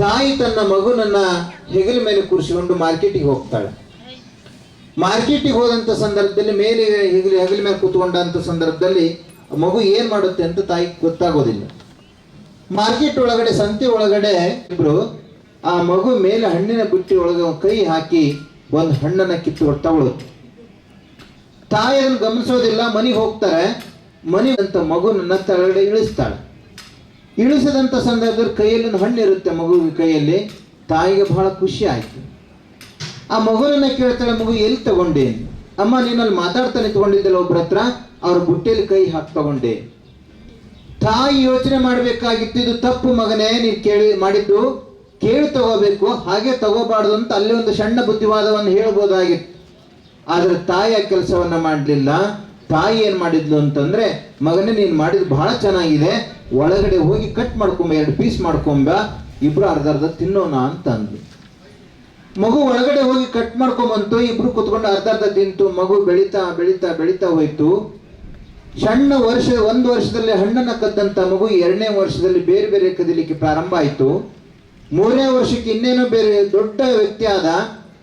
ತಾಯಿ ತನ್ನ ಮಗುನನ್ನ ಹೆಗಲ ಮೇಲೆ ಕೂರಿಸಿಕೊಂಡು ಮಾರ್ಕೆಟಿಗೆ ಹೋಗ್ತಾಳೆ. ಮಾರ್ಕೆಟಿಗೆ ಹೋದಂತ ಸಂದರ್ಭದಲ್ಲಿ ಮೇಲೆ ಹೆಗಲ ಹೆಗಲ ಮೇಲೆ ಕೂತ್ಕೊಂಡಂತ ಸಂದರ್ಭದಲ್ಲಿ ಮಗು ಏನ್ ಮಾಡುತ್ತೆ ಅಂತ ತಾಯಿ ಗೊತ್ತಾಗೋದಿಲ್ಲ. ಮಾರ್ಕೆಟ್ ಒಳಗಡೆ, ಸಂತೆ ಒಳಗಡೆ ಇಬ್ರು ಆ ಮಗು ಮೇಲೆ ಹಣ್ಣಿನ ಬುಟ್ಟಿ ಒಳಗೆ ಕೈ ಹಾಕಿ ಒಂದು ಹಣ್ಣನ್ನ ಕಿತ್ತು ಉಳುತ್ತೆ. ತಾಯಿ ಅದನ್ನು ಗಮನಿಸೋದಿಲ್ಲ, ಮನೆಗೆ ಹೋಗ್ತಾರೆ. ಮನೆ ಅಂತ ಮಗುನನ್ನ ತೆಳಗಡೆ ಇಳಿಸ್ತಾಳೆ. ಇಳಿಸಿದಂಥ ಸಂದರ್ಭದಲ್ಲಿ ಕೈಯಲ್ಲಿ ಒಂದು ಹಣ್ಣು ಇರುತ್ತೆ ಮಗುವಿನ ಕೈಯಲ್ಲಿ. ತಾಯಿಗೆ ಬಹಳ ಖುಷಿ ಆಯಿತು. ಆ ಮಗುವನ್ನು ಕೇಳ್ತಾಳೆ, ಮಗು, ಎಲ್ಲಿ ತಗೊಂಡೆ? ಅಮ್ಮ ನೀನಲ್ಲಿ ಮಾತಾಡ್ತಾನೆ ತಗೊಂಡಿದ್ದಲ್ಲ ಒಬ್ಬರ ಹತ್ರ. ಅವ್ರ ಬುಟ್ಟೆಯಲ್ಲಿ ಕೈ ಹಾಕಿ ತಗೊಂಡೆ. ತಾಯಿ ಯೋಚನೆ ಮಾಡಬೇಕಾಗಿತ್ತು, ಇದು ತಪ್ಪು ಮಗನೇ, ನೀನು ಕೇಳಿ, ಮಾಡಿದ್ದು. ಕೇಳಿ ತಗೋಬೇಕು. ಹಾಗೆ ತಗೋಬಾರ್ದು ಅಂತ ಅಲ್ಲಿ ಒಂದು ಸಣ್ಣ ಬುದ್ಧಿವಾದವನ್ನು ಹೇಳ್ಬೋದಾಗಿತ್ತು. ಆದರೆ ತಾಯಿ ಆ ಕೆಲಸವನ್ನ ಮಾಡಲಿಲ್ಲ. ತಾಯಿ ಏನ್ ಮಾಡಿದ್ಲು ಅಂತಂದ್ರೆ, ಮಗನೇ ನೀನ್ ಮಾಡಿದ್ ಬಹಳ ಚೆನ್ನಾಗಿದೆ, ಒಳಗಡೆ ಹೋಗಿ ಕಟ್ ಮಾಡ್ಕೊಂಬ, ಎರಡು ಪೀಸ್ ಮಾಡ್ಕೊಂಬ, ಇಬ್ರು ಅರ್ಧ ಅರ್ಧ ತಿನ್ನೋಣ ಅಂತ ಅಂದ್ಲು ಮಗು ಒಳಗಡೆ ಹೋಗಿ ಕಟ್ ಮಾಡ್ಕೊಂಬಂತು, ಇಬ್ರು ಕುತ್ಕೊಂಡು ಅರ್ಧ ಅರ್ಧ ತಿಂತು, ಮಗು ಬೆಳೀತಾ ಬೆಳೀತಾ ಬೆಳೀತಾ ಹೋಯ್ತು. ಸಣ್ಣ ವರ್ಷ, ಒಂದು ವರ್ಷದಲ್ಲಿ ಹಣ್ಣನ್ನ ಕದ್ದಂತ ಮಗು ಎರಡನೇ ವರ್ಷದಲ್ಲಿ ಬೇರೆ ಬೇರೆ ಕದಿಲಿಕ್ಕೆ ಪ್ರಾರಂಭ ಆಯಿತು. ಮೂರನೇ ವರ್ಷಕ್ಕೆ ಇನ್ನೇನೋ ಬೇರೆ ದೊಡ್ಡ ವ್ಯಕ್ತಿ ಆದ,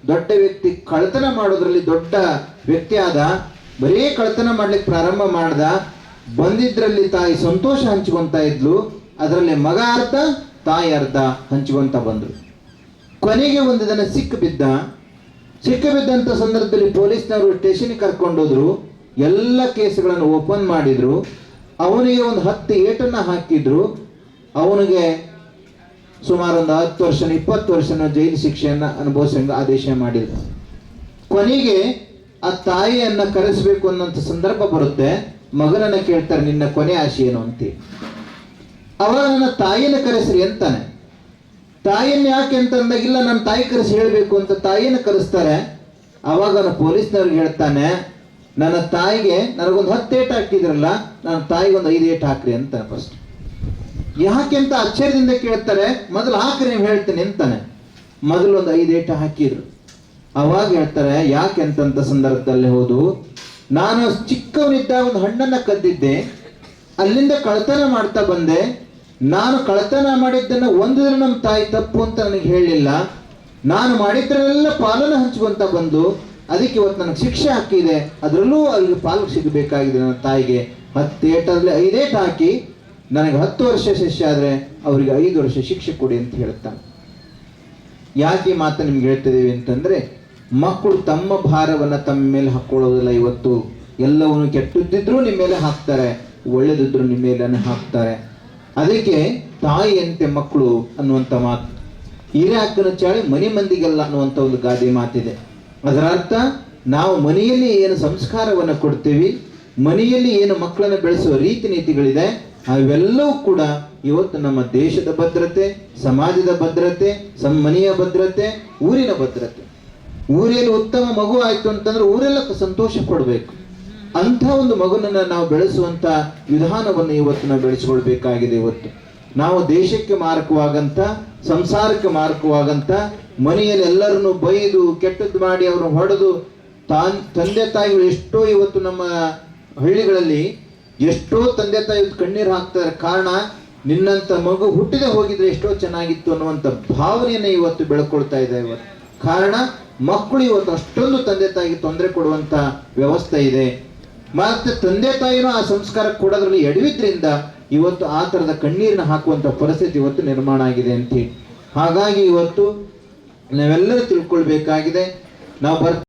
ದೊಡ್ಡ ವ್ಯಕ್ತಿ ಕಳ್ತನ ಮಾಡೋದ್ರಲ್ಲಿ ದೊಡ್ಡ ವ್ಯಕ್ತಿ ಆದ ಬರೀ ಕಳ್ತನ ಮಾಡ್ಲಿಕ್ಕೆ ಪ್ರಾರಂಭ ಮಾಡ್ದ, ಬಂದಿದ್ರಲ್ಲಿ ತಾಯಿ ಸಂತೋಷ ಹಂಚ್ಕೊಂತ ಇದ್ಲು, ಅದರಲ್ಲಿ ಮಗ ಅರ್ಧ, ತಾಯಿ ಅರ್ಧ ಹಂಚ್ಕೊಂತ ಬಂದ್ರು. ಕೊನೆಗೆ ಒಂದು ದಿನ ಸಿಕ್ಕ ಬಿದ್ದ, ಸಿಕ್ಕ ಬಿದ್ದಂತ ಸಂದರ್ಭದಲ್ಲಿ ಪೊಲೀಸ್ನವರು ಸ್ಟೇಷನ್ ಕರ್ಕೊಂಡೋದ್ರು ಎಲ್ಲ ಕೇಸ್ಗಳನ್ನು ಓಪನ್ ಮಾಡಿದ್ರು, ಅವನಿಗೆ ಒಂದು ಹತ್ತು ಏಟನ್ನ ಹಾಕಿದ್ರು, ಅವನಿಗೆ ಸುಮಾರು ಒಂದು ಹತ್ತು ವರ್ಷ ಇಪ್ಪತ್ತು ವರ್ಷನ ಜೈಲು ಶಿಕ್ಷೆಯನ್ನ ಅನುಭವಿಸಂಗ ಆದೇಶ ಮಾಡಿದ್ರು. ಕೊನೆಗೆ ಆ ತಾಯಿಯನ್ನ ಕರೆಸಬೇಕು ಅನ್ನೋಂಥ ಸಂದರ್ಭ ಬರುತ್ತೆ. ಮಗನನ್ನ ಕೇಳ್ತಾರೆ, ನಿನ್ನ ಕೊನೆ ಆಶೆ ಏನು? ಅಂತ. ಅವಾಗ ನನ್ನ ತಾಯಿನ ಕರೆಸ್ರಿ ಅಂತಾನೆ. ತಾಯಿಯನ್ನ ಯಾಕೆ ಅಂತ ಅಂದಾಗ ಇಲ್ಲ ನನ್ನ ತಾಯಿ ಕರೆಸಿ ಹೇಳಬೇಕು ಅಂತ ತಾಯಿನ ಕರೆಸ್ತಾರೆ. ಅವಾಗ ಅವನು ಪೊಲೀಸ್ನವ್ರಿಗೆ ಹೇಳ್ತಾನೆ, ನನ್ನ ತಾಯಿಗೆ ನನಗೊಂದು ಹತ್ತು ಏಟ್ ಹಾಕಿದ್ರಲ್ಲ ನನ್ನ ತಾಯಿಗೆ ಒಂದು ಐದು ಏಟ್ ಹಾಕ್ರಿ ಅಂತ ಫಸ್ಟ್ ಯಾಕೆ ಅಂತ ಆಶ್ಚರ್ಯದಿಂದ ಕೇಳ್ತಾರೆ, ಮೊದಲು ಹಾಕ್ರಿ, ನೀವು ಹೇಳ್ತೇನೆ ಅಂತಾನೆ. ಮೊದಲು ಒಂದು ಐದು ಏಟ ಹಾಕಿದ್ರು. ಅವಾಗ ಹೇಳ್ತಾರೆ, ಯಾಕೆ ಅಂತಂತ ಸಂದರ್ಭದಲ್ಲಿ ಹೌದು, ನಾನು ಚಿಕ್ಕವನಿದ್ದ ಒಂದು ಹಣ್ಣನ್ನ ಕದ್ದಿದ್ದೆ, ಅಲ್ಲಿಂದ ಕಳ್ತನ ಮಾಡ್ತಾ ಬಂದೆ, ನಾನು ಕಳ್ತನ ಮಾಡಿದ್ದನ್ನ ಒಂದು ದಿನ ನಮ್ಮ ತಾಯಿ ತಪ್ಪು ಅಂತ ನನಗೆ ಹೇಳಲಿಲ್ಲ ನಾನು ಮಾಡಿದ್ರೆಲ್ಲ ಪಾಲನ ಹಂಚ್ಕೊಂತ ಬಂದು, ಅದಕ್ಕೆ ಇವತ್ತು ನನಗೆ ಶಿಕ್ಷೆ ಹಾಕಿದೆ, ಅದರಲ್ಲೂ ಅಲ್ಲಿ ಪಾಲು ಸಿಗಬೇಕಾಗಿದೆ ನನ್ನ ತಾಯಿಗೆ. ಹತ್ತೇಟಲ್ಲಿ ಐದೇಟ್ ಹಾಕಿ ನನಗೆ ಹತ್ತು ವರ್ಷ ಶಿಷ್ಯ ಆದರೆ ಅವರಿಗೆ ಐದು ವರ್ಷ ಶಿಕ್ಷೆ ಕೊಡಿ ಅಂತ ಹೇಳ್ತಾನೆ. ಯಾಕೆ ಮಾತು ನಿಮ್ಗೆ ಹೇಳ್ತಿದ್ದೀವಿ ಅಂತಂದ್ರೆ ಮಕ್ಕಳು ತಮ್ಮ ಭಾರವನ್ನು ತಮ್ಮ ಮೇಲೆ ಹಾಕ್ಕೊಳ್ಳೋದಿಲ್ಲ ಇವತ್ತು ಎಲ್ಲವನ್ನು ಕೆಟ್ಟದ್ದಿದ್ರು ನಿಮ್ಮ ಮೇಲೆ ಹಾಕ್ತಾರೆ, ಒಳ್ಳೆದಿದ್ರು ನಿಮ್ಮ ಮೇಲೆ ಹಾಕ್ತಾರೆ. ಅದಕ್ಕೆ ತಾಯಿಯಂತೆ ಮಕ್ಕಳು ಅನ್ನುವಂಥ ಮಾತು. ಹಿರಿಯ ಅಕ್ಕನ ಚಾಳಿ ಮನೆ ಮಂದಿಗೆಲ್ಲ ಅನ್ನುವಂಥ ಒಂದು ಗಾದೆ ಮಾತಿದೆ. ಅದರ ಅರ್ಥ ನಾವು ಮನೆಯಲ್ಲಿ ಏನು ಸಂಸ್ಕಾರವನ್ನು ಕೊಡ್ತೀವಿ, ಮನೆಯಲ್ಲಿ ಏನು ಮಕ್ಕಳನ್ನು ಬೆಳೆಸುವ ರೀತಿ ನೀತಿಗಳಿದೆ, ಅವೆಲ್ಲವೂ ಕೂಡ ಇವತ್ತು ನಮ್ಮ ದೇಶದ ಭದ್ರತೆ, ಸಮಾಜದ ಭದ್ರತೆ ಸಮ್ಮನೆಯ ಮನೆಯ ಭದ್ರತೆ, ಊರಿನ ಭದ್ರತೆ. ಊರಲ್ಲಿ ಉತ್ತಮ ಮಗು ಆಯ್ತು ಅಂತಂದ್ರೆ ಊರೆಲ್ಲ ಸಂತೋಷ ಪಡಬೇಕು ಅಂಥ ಒಂದು ಮಗುನನ್ನ ನಾವು ಬೆಳೆಸುವಂತ ವಿಧಾನವನ್ನು ಇವತ್ತು ನಾವು ಬೆಳೆಸಿಕೊಳ್ಬೇಕಾಗಿದೆ ಇವತ್ತು. ನಾವು ದೇಶಕ್ಕೆ ಮಾರಕವಾಗಂತ ಸಂಸಾರಕ್ಕೆ ಮಾರಕವಾಗಂತ ಮನೆಯಲ್ಲಿ ಎಲ್ಲರನ್ನು ಬೈದು, ಕೆಟ್ಟದ್ದು ಮಾಡಿ ಅವರು ಹೊಡೆದು, ತಾನ್, ತಂದೆ ತಾಯಿಗಳು ಎಷ್ಟೋ ಇವತ್ತು ನಮ್ಮ ಹಳ್ಳಿಗಳಲ್ಲಿ ಎಷ್ಟೋ ತಂದೆ ತಾಯಿ ಕಣ್ಣೀರು ಹಾಕ್ತಾರೆ. ಕಾರಣ ನಿನ್ನಂತ ಮಗು ಹುಟ್ಟಿದೆ ಹೋಗಿದ್ರೆ ಎಷ್ಟೋ ಚೆನ್ನಾಗಿತ್ತು ಅನ್ನುವಂಥ ಭಾವನೆಯನ್ನ ಇವತ್ತು ಬೆಳ್ಕೊಳ್ತಾ ಇದೆ ಇವತ್ತು. ಕಾರಣ ಮಕ್ಕಳು ಇವತ್ತು ಅಷ್ಟೊಂದು ತಂದೆ ತಾಯಿಗೆ ತೊಂದರೆ ಕೊಡುವಂತ ವ್ಯವಸ್ಥೆ ಇದೆ. ಮತ್ತೆ ತಂದೆ ತಾಯಿನೂ ಆ ಸಂಸ್ಕಾರ ಕೊಡೋದ್ರಲ್ಲಿ ಎಡವಿದ್ರಿಂದ ಇವತ್ತು ಆ ತರದ ಕಣ್ಣೀರನ್ನ ಹಾಕುವಂತ ಪರಿಸ್ಥಿತಿ ಇವತ್ತು ನಿರ್ಮಾಣ ಆಗಿದೆ ಅಂತ ಹಾಗಾಗಿ ಇವತ್ತು ನಾವೆಲ್ಲರೂ ತಿಳ್ಕೊಳ್ಬೇಕಾಗಿದೆ. ನಾವು ಬರ್